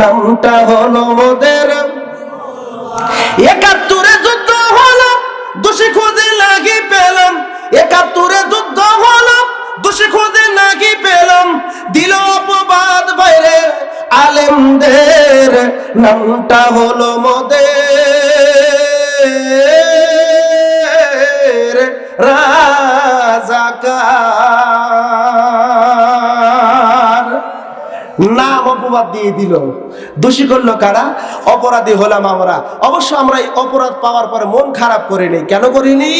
নামটা হলো ওদের। একাত্তরে যুদ্ধ হলো, দোষী খুঁজে লাগি পেলাম। একাত্তরে যুদ্ধ হলো, দোষী খুঁজে নাকি পেলাম। দিল অপবাদ বাইরে আলেমদের। নামটা হলো মোদের অপবাদ দিয়ে দিল। দোষী করল কারা? অপরাধী হলাম আমরা। অবশ্য আমরা এই অপরাধ পাওয়ার পরে মন খারাপ করিনি। কেন করিনি?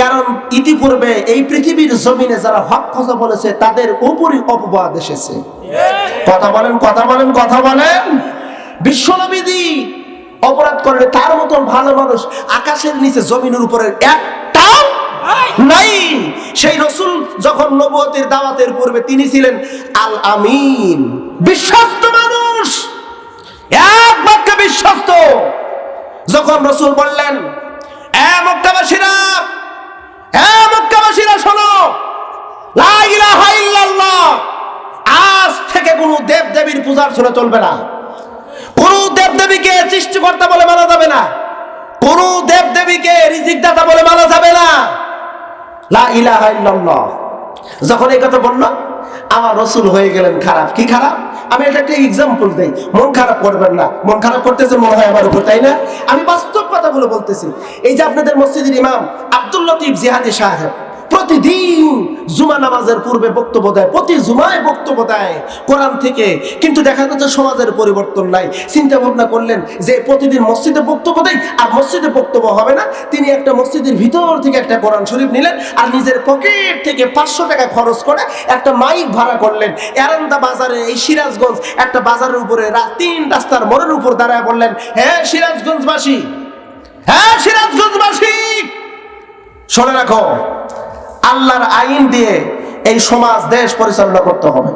কারণ ইতিপূর্বে এই পৃথিবীর জমিনে যারা হক কথা বলেছে, তাদের উপরই অপবাদ এসেছে। কথা বলেন কথা বলেন কথা বলেন। বিশ্বনবিধি অপরাধ করলে তার মতন ভালো মানুষ আকাশের নিচে জমিনের উপরে একটাও নাই। সেই রসুল যখন নবতের দাওয়াতের পূর্বে তিনি ছিলেন আল আমিন বিশ্বস্ত মানুষ এক বাক্যে বিশ্বস্ত। যখন রসুল বললেন, এ মক্কাবাসীরা এ মক্কাবাসীরা শোনো, লা ইলাহা ইল্লাল্লাহ, আজ থেকে কোনো দেব দেবীর পূজার শুনে চলবে না। কোন দেব দেবীকে সৃষ্টিকর্তা বলে মানা যাবে না। কোন দেব দেবীকে রিজিক দাতা বলে মানা যাবে না। লা যখন এই কথা বলল, আমার রসুল হয়ে গেলেন খারাপ। কি খারাপ? আমি এটা একটা এক্সাম্পল দিই। মন খারাপ করবেন না। মন খারাপ করতেছে, মনে হয় আমার উপর, তাই না? আমি বাস্তব কথাগুলো বলতেছি। এই যে আপনাদের মসজিদের ইমাম আব্দুল লতিফ জিহাদি সাহেব প্রতিদিন জুমা নামাজের পূর্বে বক্তব্য দেয়, প্রতি জুমায় বক্তব্য দেয় কোরআন থেকে। কিন্তু দেখা যাচ্ছে সমাজের পরিবর্তন নাই। চিন্তা ভাবনা করলেন যে প্রতিদিন মসজিদে বক্তব্য দেয় আর মসজিদে বক্তব্য হবে না। তিনি একটা মসজিদের ভিতর থেকে একটা কোরআন শরীফ নিলেন আর নিজের পকেট থেকে পাঁচশো টাকা খরচ করে একটা মাইক ভাড়া করলেন। এরান্দা বাজারে এই সিরাজগঞ্জ একটা বাজারের উপরে তিন রাস্তার মোড়ের উপর দাঁড়ায় বললেন হ্যাঁ সিরাজগঞ্জবাসী হ্যাঁ সিরাজগঞ্জবাসী, শুনে রাখো আল্লাহর আইন দিয়ে এই সমাজ, দেশ পরিচালনা করতে হবে।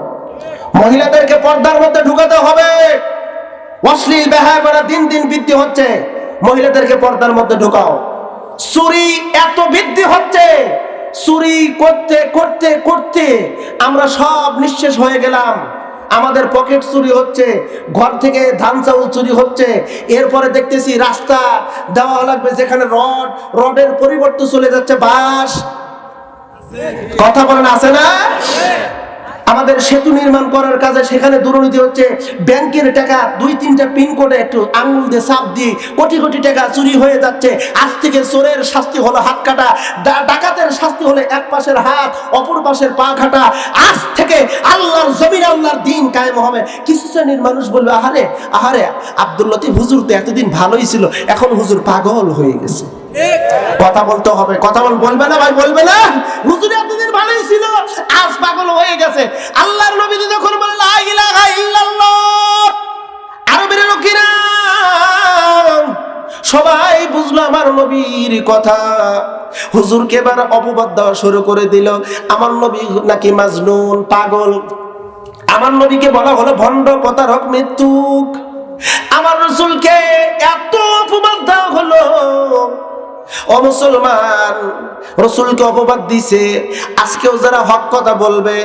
মহিলাদেরকে পর্দার মধ্যে ঢুকাতে হবে। অশ্লীল বেহায়া দিন দিন বৃদ্ধি হচ্ছে। মহিলাদেরকে পর্দার মধ্যে ঢুকাও। চুরি এত বৃদ্ধি হচ্ছে। চুরি করতে করতে করতে আমরা সব নিঃশেষ হয়ে গেলাম। আমাদের পকেট চুরি হচ্ছে, ঘর থেকে ধান চাউল চুরি হচ্ছে। এরপরে দেখতেছি রাস্তা দেওয়া লাগবে যেখানে রড, রডের পরিবর্তে চলে যাচ্ছে বাঁশ। কথা বলেন, আছে না? আমাদের সেতু নির্মাণ করার কাজে সেখানে দুর্নীতি হচ্ছে। ব্যাংকের টাকা, দুই, তিনটা পিন কোডে একটু আঙুল দিয়ে চাপ দিয়ে কোটি কোটি টাকা চুরি হয়ে যাচ্ছে। আজ থেকে চোরের শাস্তি হলো হাত কাটা ডাকাতের শাস্তি হলো এক পাশের হাত, অপর পাশের পা কাটা আজ থেকে আল্লাহর জমিন, আল্লাহর দিন কায়েম হবে। কিছু শ্রেণির মানুষ বলবে, আহারে আহারে, আব্দুল লতিফ হুজুর তো এতদিন ভালোই ছিল, এখন হুজুর পাগল হয়ে গেছে। কথা বলতে হবে, কথা বল, বলবে না ভাই, বলবে না। হুজুর এতদিন ভালোই ছিল, আজ পাগল হয়ে গেছে। আল্লাহর নবী যখন বলে, লা ইলাহা ইল্লাল্লাহ আরবের লোকেরা সবাই বুঝলো আমার নবীর কথা। হুজুরকে এবার অপবাদ দেওয়া শুরু করে দিল। আমার নবী নাকি মাজনুন, পাগল। আমার নবীকে বলা হলো ভণ্ড, প্রতারক, মৃত্যুক। ও মুসলমান, রসুলকে অপবাদ দিছে। আজকেও যারা হক কথা বলবে,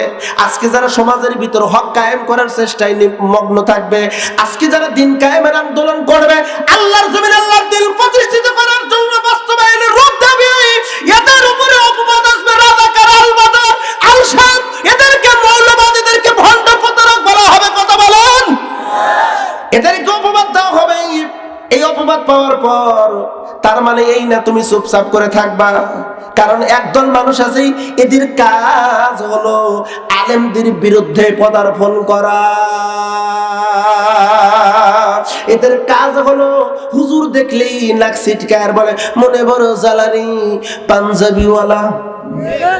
আজকে যারা সমাজের ভিতর হক কায়েম করার চেষ্টায় মগ্ন থাকবে, আজকে যারা দিন কায়েমের আন্দোলন করবে, আল্লাহর জমিন আল্লাহর দিন প্রতিষ্ঠিত করার জন্য তুমি চুপচাপ করে থাকবা। কারণ একদল মানুষ আছে, এদের কাজ হলো আলেমদের বিরুদ্ধে পদার্পণ করা। এদের কাজ হলো হুজুর দেখলেই নাক সিটকার বলে, মনে বড় জ্বালানি পাঞ্জাবিওয়ালা।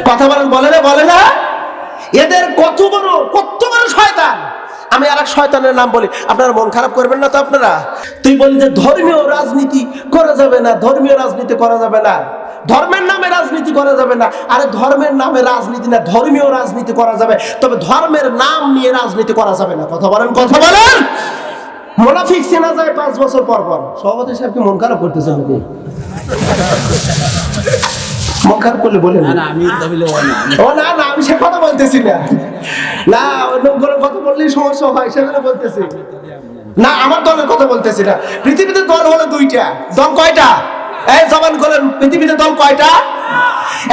কথা বলেন, বলে না বলে না? এদের কত বড় কত বড় শয়তান? আমি আর এক শয়তানের নাম বলি। আপনারা মন খারাপ করবেন না তো আপনারা? তুই বলি যে ধর্মীয় রাজনীতি করা যাবে না, ধর্মীয় রাজনীতি করা যাবে না। ধর্মের নামে রাজনীতি করা যাবে না। আরে ধর্মের নামে রাজনীতি না, ধর্মীয় রাজনীতি করা যাবে। তবে ধর্মের নাম নিয়ে রাজনীতি করা যাবে না। কথা বলেন কথা বলেন! মোনাফিক চেনা যায় পাঁচ বছর পর পর। সভাপতি সাহেবকে মন খারাপ করতেছে নাকি? খারাপ করলে বলেন না আমি ও না না আমি সে কথা বলতেছি না। না অন্য কোনো কথা বললেই সমস্যা হয় বলতেছি। না আমার দলের কথা বলতেছি না। পৃথিবীতে দল হলো দুইটা। দল কয়টা? এই জবান বলেন পৃথিবীতে দল কয়টা?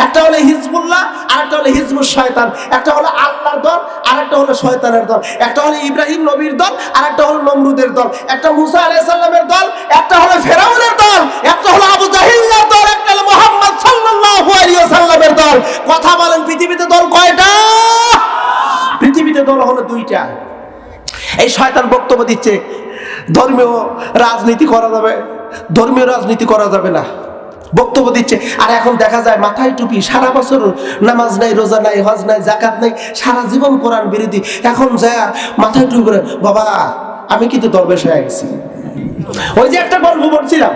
একটা হলো হিজবুল্লাহ আর একটা হলো হিজবুল শয়তান। একটা হলো আল্লাহর দল আর একটা হলো শয়তানের দল। একটা হলো ইব্রাহিম নবীর দল আর একটা হলো নমরুদের দল। একটা মুসা আলাইহিস সালামের দল একটা হলো ফেরাউনের দল একটা হলো আবু জাহিল্লার দল সাল্লাল্লাহু দল। কথা বলেন, পৃথিবীতে দল কয়টা? পৃথিবীতে দল হলো দুইটা। এই শয়তান বক্তব্য দিচ্ছে, ধর্মীয় রাজনীতি করা যাবে, ধর্মীয় রাজনীতি করা যাবে না। বক্তব্য দিচ্ছে, আর এখন দেখা যায় মাথায় টুপি, সারা বছর নামাজ নাই, রোজা নাই, হজ নাই জাকাত নাই, সারা জীবন কোরআন বিরোধী। এখন যা মাথায় টুপি করে বাবা, আমি কিন্তু দরবেশ হয়ে গেছি। ওই যে একটা গল্প পড়ছিলাম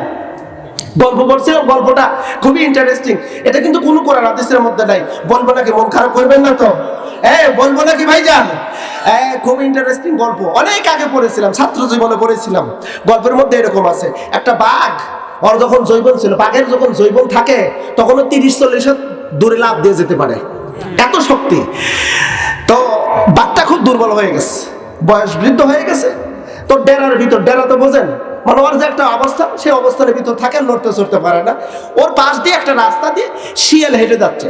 গল্প পড়ছিলাম গল্পটা খুবই ইন্টারেস্টিং এটা কিন্তু কোনো কোরআন হাদিসের মধ্যে নাই। বলব নাকি মন খারাপ করবেন না তো? হ্যাঁ বলব নাকি ভাইজান? খুব ইন্টারেস্টিং গল্প। অনেক আগে পড়েছিলাম, ছাত্র জীবনে পড়েছিলাম। গল্পের মধ্যে এরকম আছে। একটা বাঘ, ওর যখন জৈবন ছিল, বাঘের যখন জৈবন থাকে তখন তিরিশ চল্লিশ দূরে লাভ দিয়ে যেতে পারে। এত শক্তি। তো বাঘটা খুব দুর্বল হয়ে গেছে। বয়স বৃদ্ধ হয়ে গেছে। তো ডেরার ভিতর, ডেরা তো বোঝেন? মানে ওর যে একটা অবস্থা, সেই অবস্থানের ভিতর থাকে, লড়তে চড়তে পারে না। ওর পাশ দিয়ে একটা রাস্তা দিয়ে শিয়াল হেঁটে যাচ্ছে।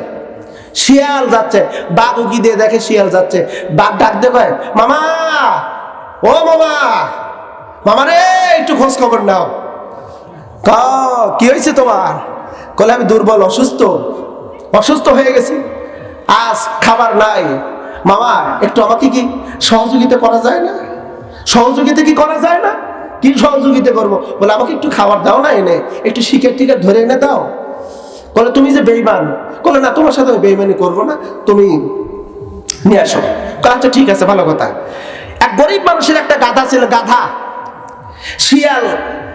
শিয়াল যাচ্ছে। বাঘ উকি দিয়ে দেখে শিয়াল যাচ্ছে? বাঘ ডাক দে ভাই মামা, ও মামা মামা রে, একটু খোঁজ খবর নাও। কি হয়েছে তোমার? কলে আমি দুর্বল, অসুস্থ অসুস্থ হয়ে গেছি। আজ খাবার নাই। মামা, একটু আমাকে কি সহযোগিতা করা যায় না? সহযোগিতা কি করা যায় না? কি সহযোগিতা করব? বলে, আমাকে একটু খাবার দাও না এনে, একটু শিখে টিকে ধরে এনে দাও। বলে, তুমি যে বেইমান। বলে, না, তোমার সাথে আমি বেইমানি করব না, তুমি নিয়ে আসো। আচ্ছা ঠিক আছে, ভালো কথা। এক গরিব মানুষের একটা গাধা ছিল, গাধা। শিয়াল,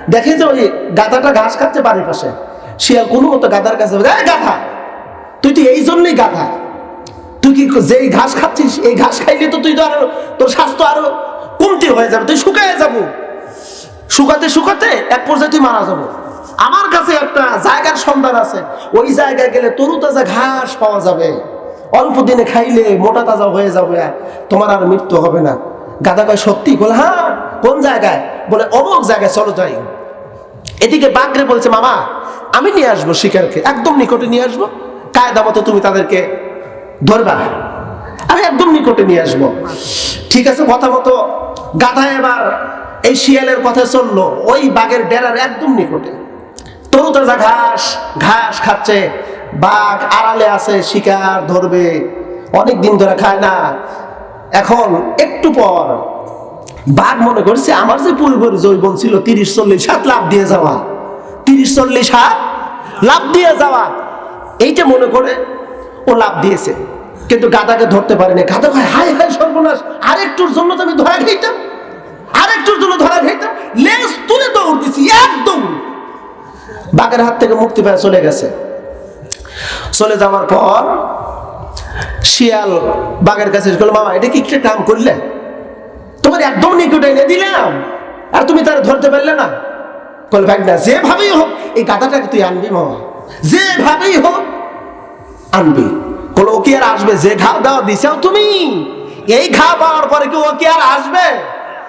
দেখে যে ওই গাধাটা ঘাস খাচ্ছে বাড়ির পাশে। শিয়াল কোনো মতো গাধার কাছে গাধা, তুই তো এই জন্যই গাধা। তুই কি যেই ঘাস খাচ্ছিস, এই ঘাস খাইলে তো তুই তো আরও, তোর স্বাস্থ্য আরও কমতি হয়ে যাবে, তুই শুকায় যাব। শুকাতে শুকাতে এক পর্যায়ে তুই মারা যাব। আমার কাছে একটা জায়গার সন্ধান আছে। ওই জায়গায় গেলে তরু তাজা ঘাস পাওয়া যাবে। অল্প দিনে খাইলে মোটা তাজা হয়ে যাবে। তোমার আর মৃত্যু হবে না। গাদা কয়, সত্যি? বলে হ্যাঁ। কোন জায়গায়? বলে, অমুক জায়গায়, চলো যাই। এদিকে বাগরে বলছে, মামা, আমি নিয়ে আসব শিকারকে। একদম নিকটে নিয়ে আসব। কায়দা মতো তুমি তাদেরকে ধরবা। আমি একদম নিকটে নিয়ে আসব। ঠিক আছে, কথা মতো গাধা এবার এই শিয়ালের কথা চলল, ওই বাঘের ডেরার একদম নিকটে। তরুতাজা ঘাস ঘাস খাচ্ছে, বাঘ আড়ালে আছে, শিকার ধরবে অনেক দিন ধরে খায় না। এখন একটু পর বাঘ মনে করছে, আমার যে পূর্বের জৈবন ছিল, তিরিশ, চল্লিশ হাত লাভ দিয়ে যাওয়া। তিরিশ, চল্লিশ হাত লাভ দিয়ে যাওয়া। এইটা মনে করে ও লাভ দিয়েছে। কিন্তু গাদাকে ধরতে পারেনি। গাদা হাই হাই সর্বনাশ। আরেকটুর জন্য তো আমি ধরা খেতাম আরেকটুর জন্য ধরা খেতাম লেজ তুলে দৌড় দিছি একদম। বাঘের হাত থেকে মুক্তি পেয়ে চলে গেছে। চলে যাওয়ার পর শিয়াল বাঘের কাছে বলল, মামা এটা কি একটা কাম করলে? তোমার একদম নিকটে এনে দিলাম আর তুমি তার ধরতে পারলে না। বল ভাই না যেভাবেই হোক এই গাদাটাকে তুই আনবি মামা। যেভাবেই হোক আনবি। বলো ও কি আর আসবে? যে ঘাও দাও দিছাও তুমি। এই ঘা পাওয়ার পরে কি ও কি আর আসবে?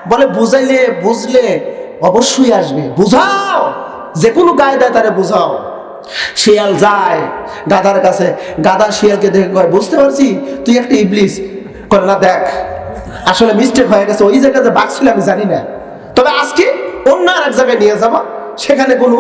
বলে, বুঝাইলে বুঝলে অবশ্যই আসবে। বুঝাও! যে কোনো গায়ে দেয় তারে বুঝাও। শিয়াল যায়, গাদার কাছে, গাদা শিয়ালকে দেখে কয়, বুঝতে পারছি, তুই একটা ইবলিস। করে না, দেখ, আসলে মিস্টেক হয়ে গেছে। ওই জায়গাতে বাঘ ছিল আমি জানি না। তবে আজকে অন্য আর এক জায়গায় নিয়ে যাব। সেখানে কোনো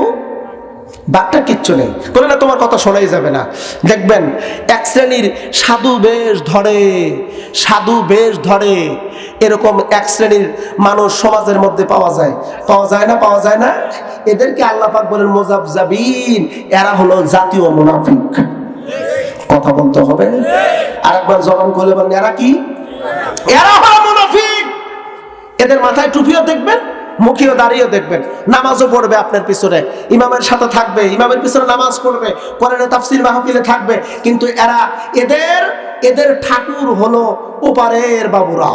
বাঘটা কিচ্ছু নেই। বলে, না, তোমার কথা শোনাই যাবে না। দেখবেন, এক শ্রেণির সাধু বেশ ধরে, সাধু বেশ ধরে। এরকম এক শ্রেণির মানুষ সমাজের মধ্যে পাওয়া যায়। পাওয়া যায় না, পাওয়া যায় না। এদেরকে আল্লাহ পাক বলেন মোজাবজাবিন এরা হলো জাতীয় মুনাফিক। কথা বলতে হবে। আর একবার জবান করলে বলেন, এরা কি? এরা হলো মুনাফিক। এদের মাথায় টুপিও দেখবেন মুখেও দাঁড়িয়েও দেখবেন। নামাজও পড়বে আপনার পিছনে। ইমামের সাথে থাকবে, ইমামের পিছনে নামাজ পড়বে, কোরআনে তাফসির মাহফিলে থাকবে। কিন্তু এরা এদের এদের ঠাকুর হলো ওপারের বাবুরা।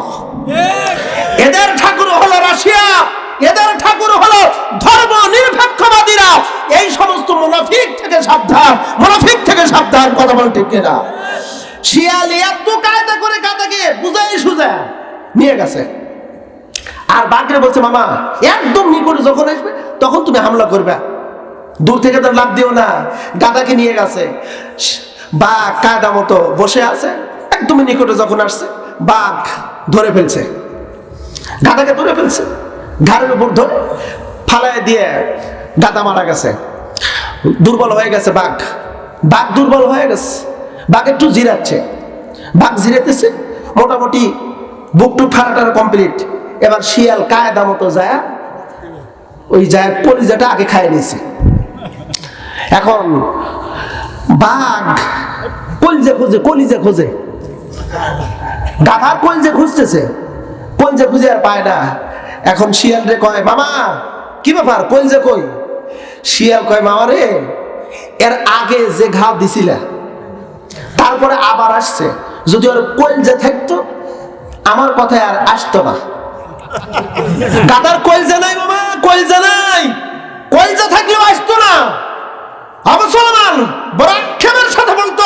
এদের ঠাকুর হলো রাশিয়া। এদের ঠাকুর হলো ধর্ম নিরপেক্ষবাদীরা। এই সমস্ত মুনাফিক থেকে সাবধান, মুনাফিক থেকে সাবধান, কথা বল ঠিক কিনা? শিয়ালি এত কায়দা করে কাদাকে বুঝাই সুজা নিয়ে গেছে। আর বাঘরে বলছে, মামা, একদম নিকটে যখন আসবে, তখন তুমি হামলা করবে। দূর থেকে তো লাভ দিও না। গাদাকে নিয়ে গেছে। বাঘ কায়দা মতো বসে আছে, একদমই নিকটে যখন আসছে, বাঘ ধরে ফেলছে। গাদাকে ধরে ফেলছে। ঘাড়ের উপর ধরে ফালায় দিয়ে গাদা মারা গেছে। দুর্বল হয়ে গেছে বাঘ। বাঘ দুর্বল হয়ে গেছে। বাঘ একটু জিরাচ্ছে। বাঘ জিরাতেছে, মোটামুটি বুক ফাটাটার কমপ্লিট। এবার শিয়াল কায়দা মতো যায়, ওই যায় কলিজাটা আগে খায় নিয়েছে। এখন বাঘ কলিজা খোঁজে কলিজা খোঁজে। গাধার কলিজা খুঁজতেছে, কলিজা খুঁজে আর পায় না। এখন শিয়াল রে কয়, মামা, কি ব্যাপার? কলিজা কই? শিয়াল কয়, মামা রে, এর আগে যে ঘা দিছিলে, তারপরে আবার আসছে। যদি ওর কলজা থাকতো, আমার কথায় আর আসতো না। দাদার কলজা নাই মামা কলজা নাই। কলজা থাকলেও আসতো না। অবসলমান বড় বরাক্ষেমের সাথে বলতো